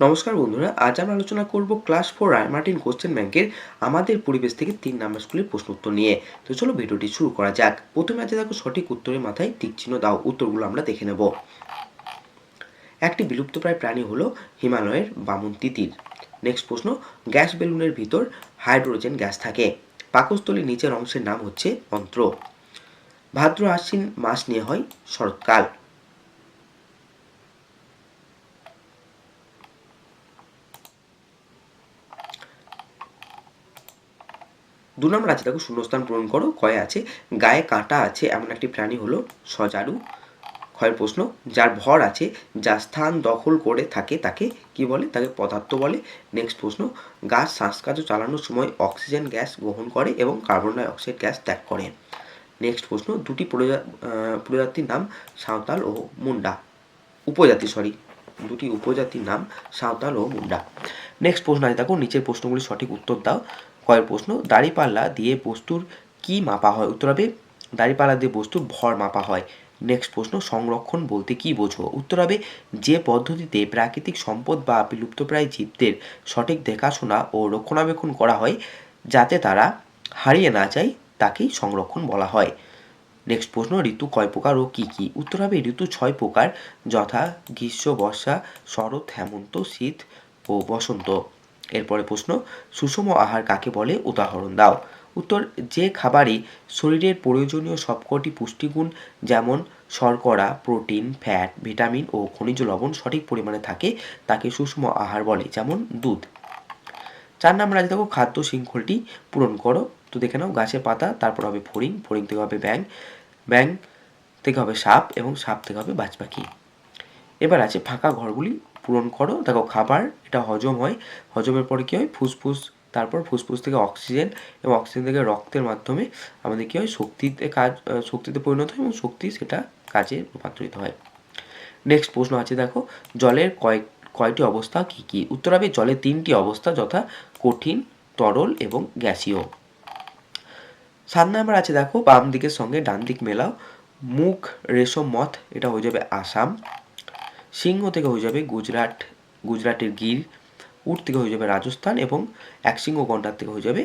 নমস্কার বন্ধুরা, আজ আমরা আলোচনা করব ক্লাস ফোর রায়মার্টিন কোশ্চেন ব্যাংকের আমাদের পরিবেশ থেকে তিন নাম্বার স্কুলের প্রশ্ন উত্তর নিয়ে। তো চলো ভিডিওটি শুরু করা যাক। প্রথমে আছে দেখো সঠিক উত্তরের মাথায় চিহ্ন দাও, উত্তরগুলো আমরা দেখে নেব। একটি বিলুপ্তপ্রায় প্রাণী হলো হিমালয়ের বামন তিতির। নেক্সট প্রশ্ন, গ্যাস বেলুনের ভিতর হাইড্রোজেন গ্যাস থাকে। পাকস্থলীর নিচের অংশের নাম হচ্ছে অন্ত্র। ভাদ্র আশ্বিন মাস নিয়ে হয় শরৎকাল। দু নম্বর আছে, দেখো শূন্যস্থান পূরণ করো কয়ে আছে, গায়ে কাঁটা আছে, এমন একটি প্রাণী হলো সজারু। ক্ষয়ের প্রশ্ন, যার ভর আছে, যা স্থান দখল করে থাকে, তাকে কি বলে? তাকে পদার্থ বলে। নেক্সট প্রশ্ন, গাছ শ্বাসকার্য চালানোর সময় অক্সিজেন গ্যাস গ্রহণ করে এবং কার্বন ডাই অক্সাইড গ্যাস ত্যাগ করে। নেক্সট প্রশ্ন, দুটি প্রজা- প্রজাতির নাম সাঁওতাল ও মুন্ডা। উপজাতি সরি দুটি উপজাতির নাম সাঁওতাল ও মুন্ডা। নেক্সট প্রশ্ন আছে, দেখো, নিচের প্রশ্নগুলি সঠিক উত্তর দাও। কয়ের প্রশ্ন, দাড়িপাল্লা দিয়ে বস্তুর কি মাপা হয়? উত্তর হবে, দাড়িপাল্লা দিয়ে বস্তুর ভর মাপা হয়। নেক্সট প্রশ্ন, সংরক্ষণ বলতে কি বোঝো? উত্তর হবে, যে পদ্ধতিতে প্রাকৃতিক সম্পদ বা বিলুপ্তপ্রায় জীবদের সঠিক দেখাশোনা ও রক্ষণাবেক্ষণ করা হয়, যাতে তারা হারিয়ে না যায়, তাকেই সংরক্ষণ বলা হয়। নেক্সট প্রশ্ন, ঋতু কয় প্রকার ও কি কি? উত্তর হবে, ঋতু ছয় প্রকার, যথা গ্রীষ্ম, বর্ষা, শরৎ, হেমন্ত, শীত ও বসন্ত। এরপরে প্রশ্ন, সুষম আহার কাকে বলে? উদাহরণ দাও। উত্তর, যে খাবারে শরীরের প্রয়োজনীয় সবকটি পুষ্টিগুণ যেমন শর্করা, প্রোটিন, ফ্যাট, ভিটামিন ও খনিজ লবণ সঠিক পরিমাণে থাকে, তাকে সুষম আহার বলে, যেমন দুধ। চার নম্বর আছে দেখো খাদ্য শৃঙ্খলটি পূরণ করো। তো দেখে নাও গাছের পাতা, তারপর হবে ফড়িং ফড়িং থেকে হবে ব্যাং ব্যাং থেকে হবে সাপ এবং সাপ থেকে হবে বাজ পাখি এবার আছে ফাঁকা ঘরগুলি পূরণ করো। দেখো, খাবার, এটা হজম হয়। হজমের পরে কী হয়? ফুসফুস, তারপর ফুসফুস থেকে অক্সিজেন এবং অক্সিজেন থেকে রক্তের মাধ্যমে আমাদের কী হয়? শক্তিতে কাজ শক্তিতে পরিণত হয় এবং শক্তি সেটা কাজে রূপান্তরিত হয়। নেক্সট প্রশ্ন আছে, দেখো, জলের কয়েক কয়টি অবস্থা, কি কি? উত্তর হবে জলের তিনটি অবস্থা, যথা কঠিন, তরল এবং গ্যাসীয়। সাত নাম্বার আছে, দেখো বাম দিকের সঙ্গে ডান দিক মেলাও। মুখ, রেশম, মথ, এটা হয়ে যাবে আসাম। সিংহ থেকে হয়ে যাবে গুজরাট, গুজরাটের গির, উট থেকে হয়ে যাবে রাজস্থান এবং এক সিংহ গন্ডার থেকে হয়ে যাবে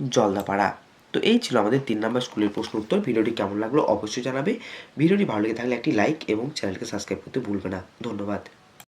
জলদাপাড়া। তো এই ছিল আমাদের তিন নম্বর স্কুলের প্রশ্ন উত্তর। ভিডিওটি কেমন লাগল অবশ্যই জানাবে। ভিডিওটি ভালো লেগে থাকলে একটি লাইক এবং চ্যানেলকে সাবস্ক্রাইব করতে ভুলবে না। ধন্যবাদ।